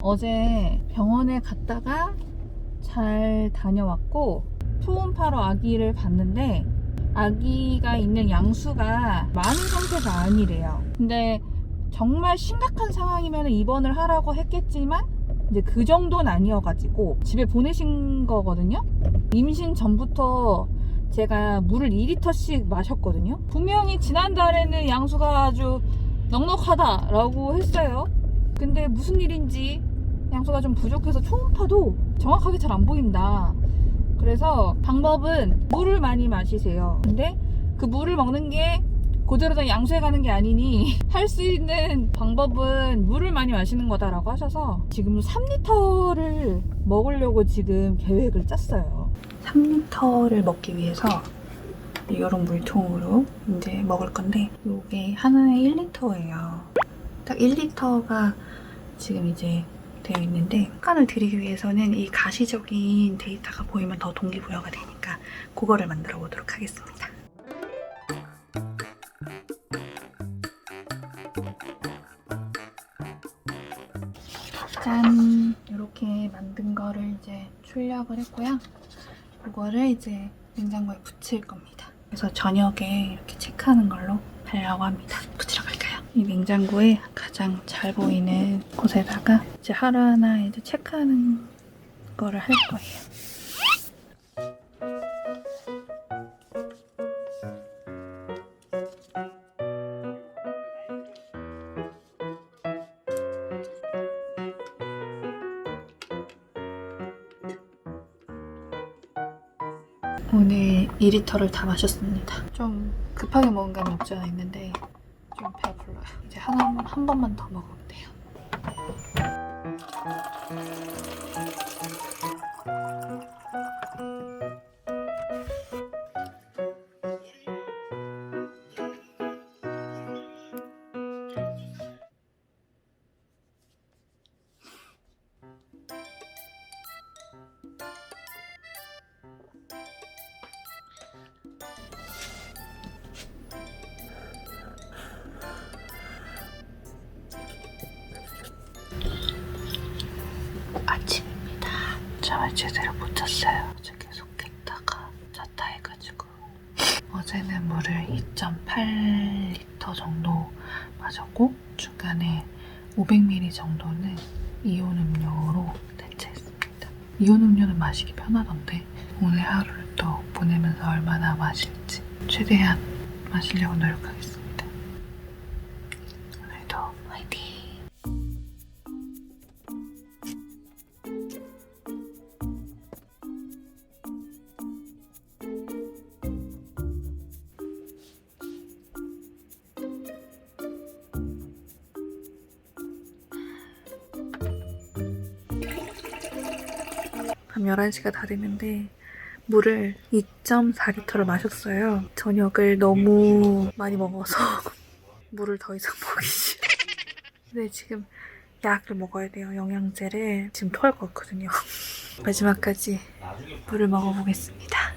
어제 병원에 갔다가 잘 다녀왔고 초음파로 아기를 봤는데 아기가 있는 양수가 많은 상태가 아니래요. 근데 정말 심각한 상황이면 입원을 하라고 했겠지만 이제 그 정도는 아니어가지고 집에 보내신 거거든요. 임신 전부터 제가 물을 2리터씩 마셨거든요. 분명히 지난달에는 양수가 아주 넉넉하다라고 했어요. 근데 무슨 일인지 양수가 좀 부족해서 초음파도 정확하게 잘 안 보인다. 그래서 방법은 물을 많이 마시세요. 근데 그 물을 먹는 게 그대로 다 양수에 가는 게 아니니 할 수 있는 방법은 물을 많이 마시는 거다라고 하셔서 지금 3리터를 먹으려고 지금 계획을 짰어요. 3리터를 먹기 위해서 이런 물통으로 이제 먹을 건데 이게 하나에 1리터예요. 딱 1리터가 지금 이제 되어 있는데 습관을 들이기 위해서는 이 가시적인 데이터가 보이면 더 동기부여가 되니까 그거를 만들어 보도록 하겠습니다. 짠! 이렇게 만든 거를 이제 출력을 했고요. 이거를 이제 냉장고에 붙일 겁니다. 그래서 저녁에 이렇게 체크하는 걸로 하려고 합니다. 이 냉장고에 가장 잘 보이는 곳에다가 이제 하루하나 이제 체크하는 거를 할 거예요. 오늘 2리터를 다 마셨습니다. 좀 급하게 먹은 감이 없지 않아 있는데. 이제 하나 한 번만 더 돼요. 아침입니다. 잠을 제대로 못 잤어요. 어제 계속 깼다가 잤다 해가지고 어제는 물을 2.8리터 정도 마셨고 중간에 500ml 정도는 이온 음료로 대체했습니다. 이온 음료는 마시기 편하던데 오늘 하루를 또 보내면서 얼마나 마실지 최대한 마시려고 노력하겠습니다. 밤 11시가 다 됐는데 물을 2.4리터를 마셨어요. 저녁을 너무 많이 먹어서 물을 더 이상 먹기 싫어. 근데 지금 약을 먹어야 돼요. 영양제를 지금 토할 것 같거든요. 마지막까지 물을 먹어보겠습니다.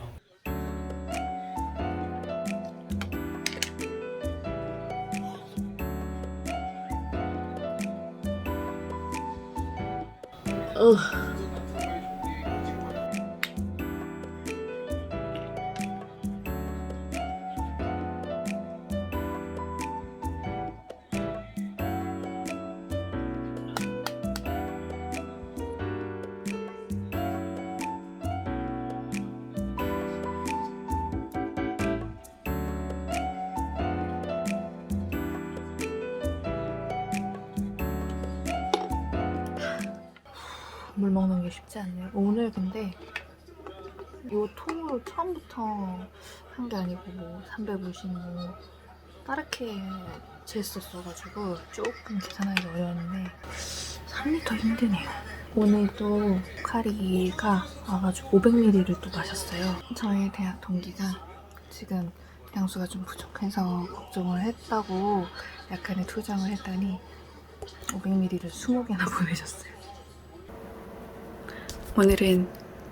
어. 물 먹는 게 쉽지 않네요. 오늘 근데 이 통으로 처음부터 한 게 아니고 뭐 350, 뭐 따르게 쟀었어가지고 조금 계산하기 어려웠는데 3리터 힘드네요. 오늘도 카리가 와가지고 500ml를 또 마셨어요. 저희 대학 동기가 지금 양수가 좀 부족해서 걱정을 했다고 약간의 투정을 했더니 500ml를 20개나 보내셨어요. 오늘은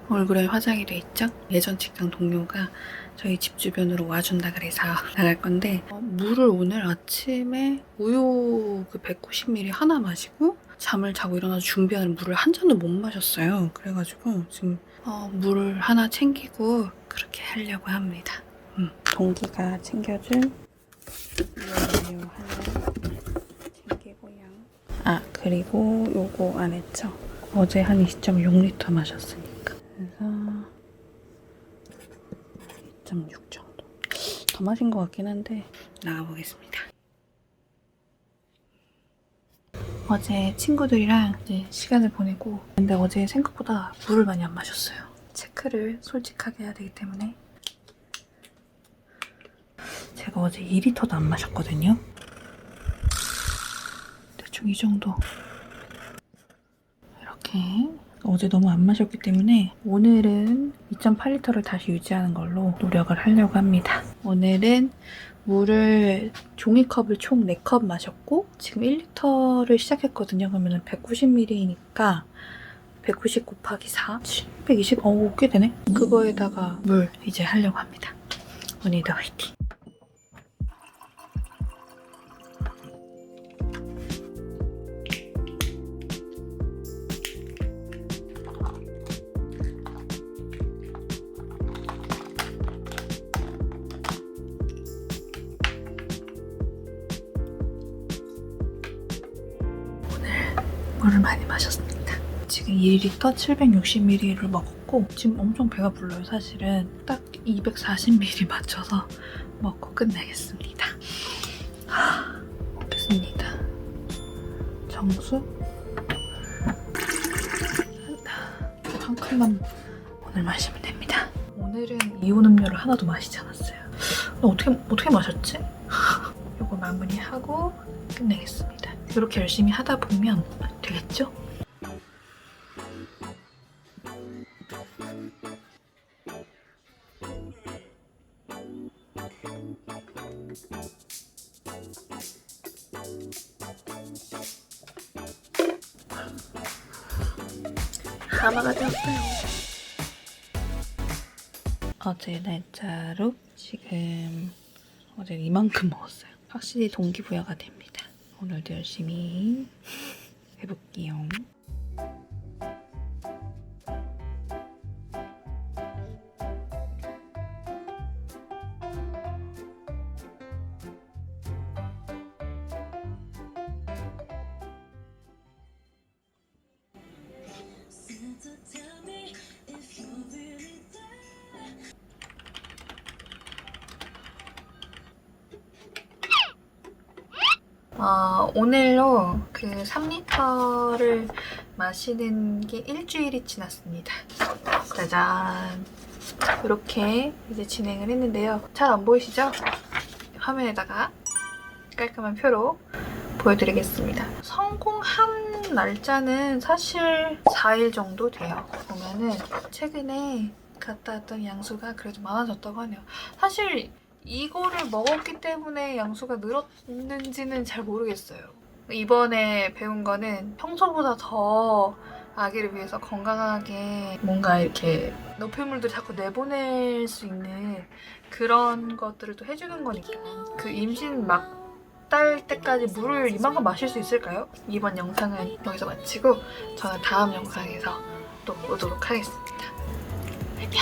얼굴에 화장이 돼 있죠? 예전 직장 동료가 저희 집 주변으로 와준다 그래서 나갈 건데 어, 물을 오늘 아침에 우유 그 190ml 하나 마시고 잠을 자고 일어나서 준비하는 물을 한 잔도 못 마셨어요. 그래가지고 지금 어, 물을 하나 챙기고 그렇게 하려고 합니다. 음, 동기가 챙겨준 이음료 하나 챙기고요. 아 그리고 요거 안 했죠? 어제 한 2.6리터 마셨으니까 그래서 2.6 정도 더 마신 것 같긴 한데 나가보겠습니다. 어제 친구들이랑 이제 시간을 보내고 근데 어제 생각보다 물을 많이 안 마셨어요. 체크를 솔직하게 해야 되기 때문에 제가 어제 2리터도 안 마셨거든요. 대충 이 정도 이렇게 어제 너무 안 마셨기 때문에 오늘은 2.8리터를 다시 유지하는 걸로 노력을 하려고 합니다. 오늘은 물을 종이컵을 총 4컵 마셨고 지금 1리터를 시작했거든요. 그러면 190ml니까 190 곱하기 4, 720, 어, 꽤 되네. 그거에다가 물 이제 하려고 합니다. 오늘도 화이팅! 물을 많이 마셨습니다. 지금 2리터 760ml를 먹었고 지금 엄청 배가 불러요 사실은 딱 240ml 맞춰서 먹고 끝내겠습니다. 하, 먹겠습니다. 정수 한 컵만 오늘 마시면 됩니다. 오늘은 이온 음료를 하나도 마시지 않았어요. 나 어떻게 어떻게 마셨지? 이거 마무리하고 끝내겠습니다. 이렇게 열심히 하다 보면 되겠죠? 하마가 되었어요. 어제 날짜로 지금 어제 이만큼 먹었어요. 확실히 동기부여가 됩니다. 오늘도 열심히 해볼게요. 어, 오늘로 그 3리터를 마시는 게 일주일이 지났습니다. 짜잔. 이렇게 이제 진행을 했는데요. 잘 안 보이시죠? 화면에다가 깔끔한 표로 보여드리겠습니다. 성공한 날짜는 사실 4일 정도 돼요. 보면은 최근에 갔다 왔던 양수가 그래도 많아졌다고 하네요. 사실 이거를 먹었기 때문에 양수가 늘었는지는 잘 모르겠어요. 이번에 배운 거는 평소보다 더 아기를 위해서 건강하게 뭔가 이렇게 노폐물들 자꾸 내보낼 수 있는 그런 것들을 또 해주는 거니까 그 임신 막 딸 때까지 물을 이만큼 마실 수 있을까요? 이번 영상은 여기서 마치고 저는 다음 영상에서 또 오도록 하겠습니다. 안녕.